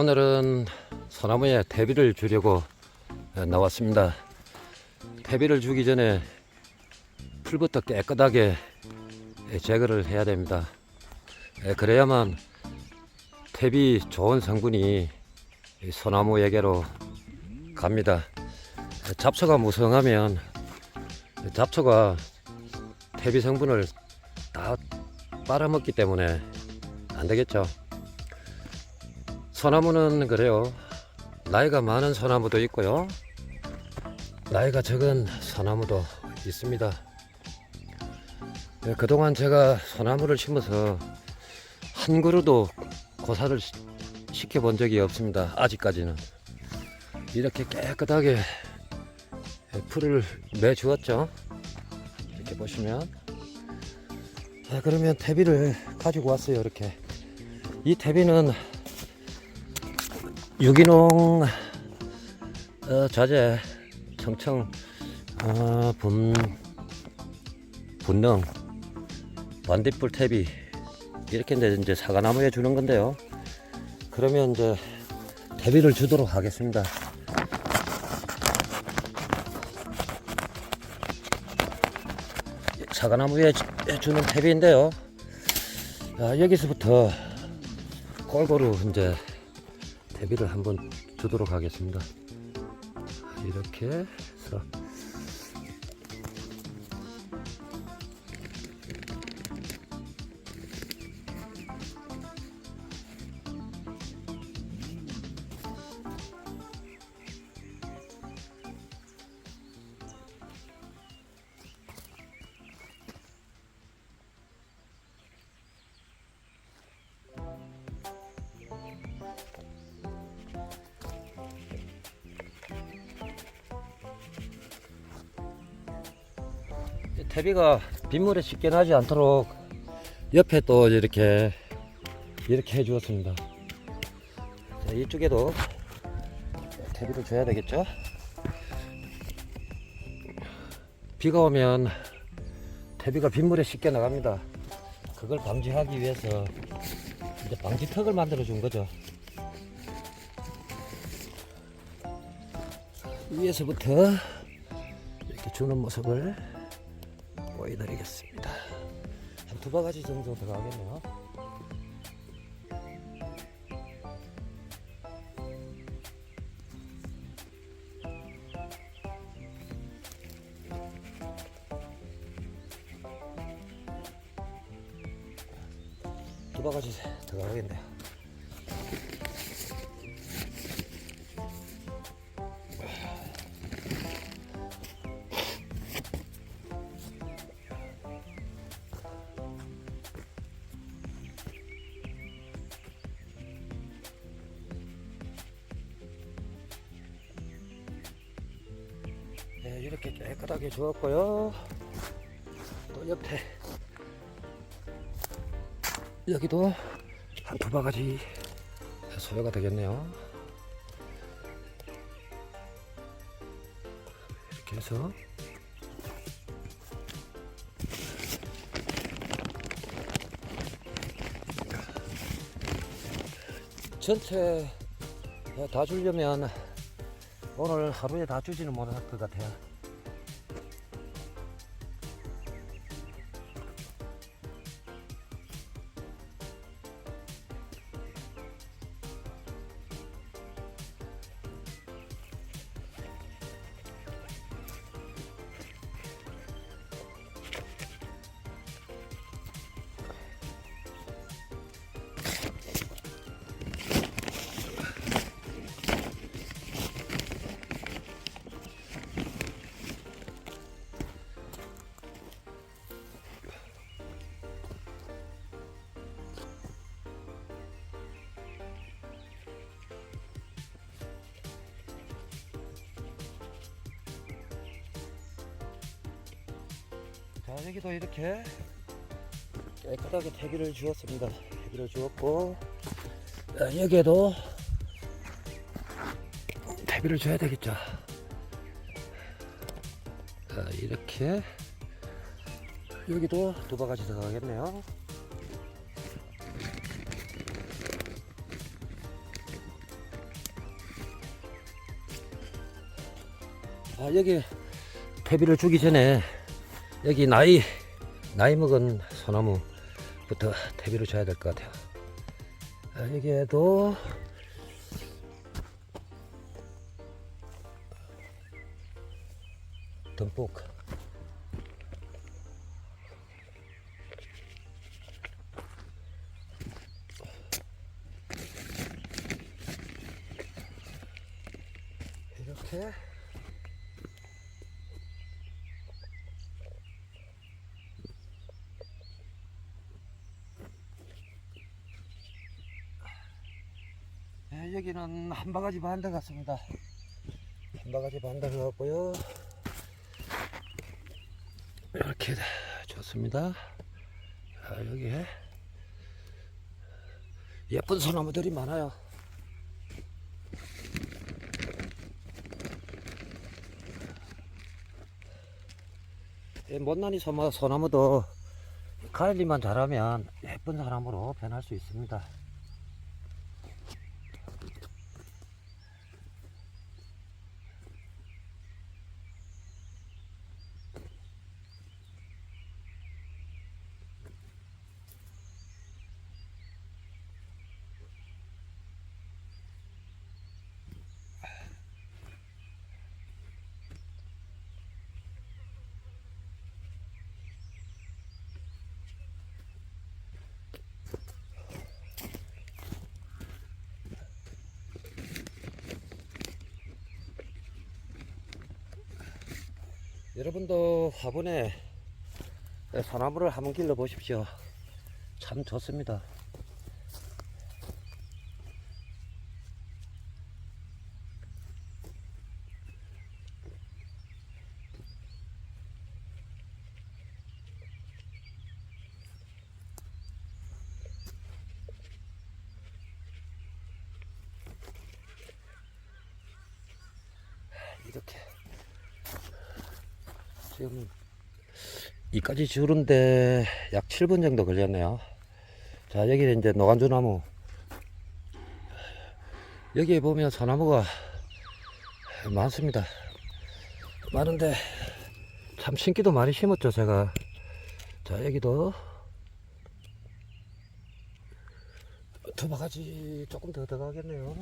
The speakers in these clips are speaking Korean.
오늘은 소나무에 대비를 주려고 나왔습니다. 대비를 주기 전에 풀부터 깨끗하게 제거를 해야 됩니다. 그래야만 대비 좋은 성분이 이 소나무에게로 갑니다. 잡초가 무성하면 잡초가 대비 성분을 다 빨아먹기 때문에 안 되겠죠. 소나무는 그래요. 나이가 많은 소나무도 있고요. 나이가 적은 소나무도 있습니다. 네, 그동안 제가 소나무를 심어서 한 그루도 고사를 시- 시켜본 적이 없습니다. 아직까지는. 이렇게 깨끗하게 풀을 매주었죠. 이렇게 보시면. 자, 그러면 퇴비를 가지고 왔어요. 이렇게. 이 퇴비는 유기농 어, 자재 청청 어, 분 분능 반딧불 퇴비 이렇게 이제, 사과나무에 주는 건데요. 그러면 이제 퇴비를 주도록 하겠습니다. 사과나무에 주- 주는 퇴비인데요. 자, 여기서부터 골고루 이제 대비를 한번 주도록 하겠습니다. 이렇게 해서 태비가 빗물에 쉽게 나지 않도록 옆에 또 이렇게 이렇게 해 주었습니다. 자, 이쪽에도 태비를 줘야 되겠죠? 비가 오면 태비가 빗물에 쉽게 나갑니다. 그걸 방지하기 위해서 이제 방지턱을 만들어 준 거죠. 위에서부터 이렇게 주는 모습을 보여드리겠습니다. 한 두 바가지 정도 들어가겠네요. 깨끗하게 주었고요. 또 옆에 여기도 한 두 바가지 소요가 되겠네요. 이렇게 해서 전체 다 주려면 오늘 하루에 다 주지는 못할 것 같아요. 만약에도 이렇게 깨끗하게 대기를 주었습니다. 대기를 주었고 아, 여기에도 대비를 줘야 되겠죠. 이렇게 여기도 두 바가지 들어가겠네요. 아, 여기 대비를 주기 전에 여기 나이 나이 먹은 소나무부터 퇴비를 줘야 될 것 같아요. 아, 여기에도 듬뿍 이렇게 네, 여기는 한 바가지 반대 같습니다. 한 바가지 반대 같고요. 이렇게 좋습니다. 자, 여기에 예쁜 소나무들이 많아요. 이 못난이 소나무도 관리만 잘하면 예쁜 사람으로 변할 수 있습니다. 여러분도 화분에 소나무를 한번 길러 보십시오. 참 좋습니다. 이렇게 지금 이까지 주는데 약 7분 정도 걸렸네요. 자, 여기는 이제 노간주 나무. 여기에 보면 소나무가 많습니다. 많은데 참 심기도 많이 심었죠, 제가. 자, 여기도 두 바가지 조금 더 들어가겠네요.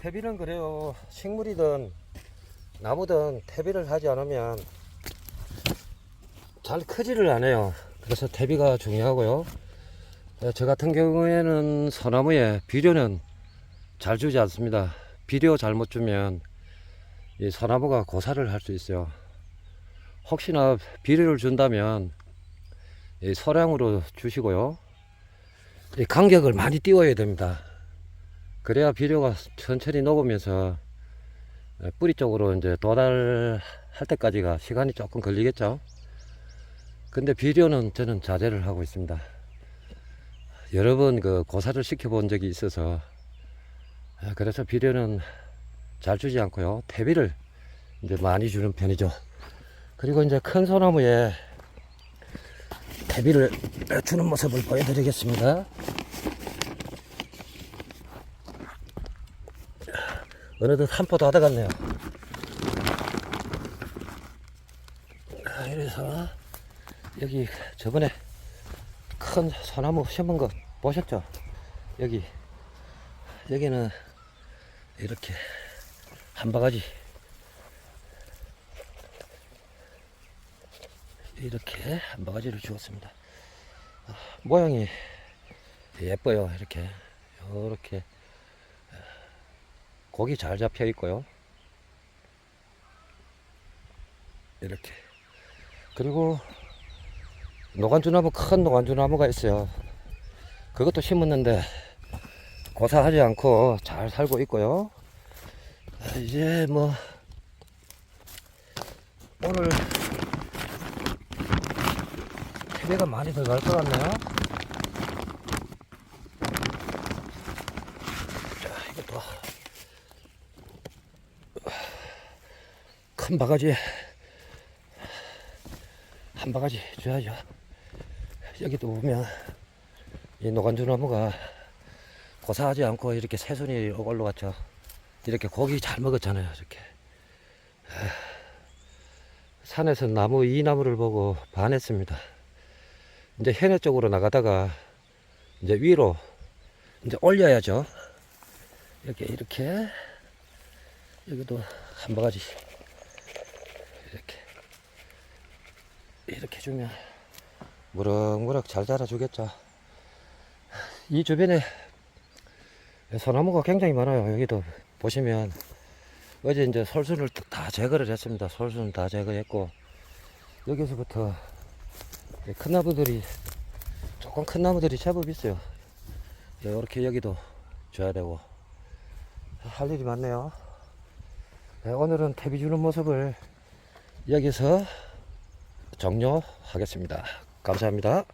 퇴비는 그래요. 식물이든 나무든 퇴비를 하지 않으면 잘 크지를 않아요. 그래서 퇴비가 중요하고요. 예, 저 같은 경우에는 소나무에 비료는 잘 주지 않습니다. 비료 잘못 주면 이 소나무가 고사를 할 수 있어요. 혹시나 비료를 준다면 이 소량으로 주시고요. 이 간격을 많이 띄워야 됩니다. 그래야 비료가 천천히 녹으면서 뿌리 쪽으로 이제 도달할 때까지가 시간이 조금 걸리겠죠. 근데 비료는 저는 자제를 하고 있습니다. 여러 번 그 고사를 시켜본 적이 있어서 아, 그래서 비료는 잘 주지 않고요. 퇴비를 이제 많이 주는 편이죠. 그리고 이제 큰 소나무에 퇴비를 주는 모습을 보여드리겠습니다. 어느덧 한 포도 하다 갔네요. 아, 이래서 여기 저번에 큰 소나무 심은 거 보셨죠? 여기 여기는 이렇게 한 바가지 이렇게 한 바가지를 주었습니다. 아, 모양이 예뻐요. 이렇게 이렇게 고기 잘 잡혀 있고요. 이렇게 그리고 노간주나무 큰 노간주나무가 있어요. 그것도 심었는데 고사하지 않고 잘 살고 있고요. 아, 이제 뭐 오늘 태배가 많이 들어갈 것 같네요. 자, 이것도 큰 바가지에 한 바가지 줘야죠. 여기도 보면 이 노간주 나무가 고사하지 않고 이렇게 새순이 올라갔죠. 이렇게 고기 잘 먹었잖아요. 이렇게 아, 산에서 나무 이 나무를 보고 반했습니다. 이제 해내 쪽으로 나가다가 이제 위로 이제 올려야죠. 이렇게 이렇게 여기도 한 바가지 이렇게 이렇게 주면 무럭무럭 잘 자라주겠죠. 이 주변에 소나무가 굉장히 많아요. 여기도 보시면 어제 이제 솔순을 다 제거를 했습니다. 솔순 다 제거했고 여기서부터 이큰 나무들이 조금 큰 나무들이 제법 있어요. 이렇게 여기도 줘야 되고 할 일이 많네요. 네, 오늘은 태비 주는 모습을 여기서 종료하겠습니다. 감사합니다.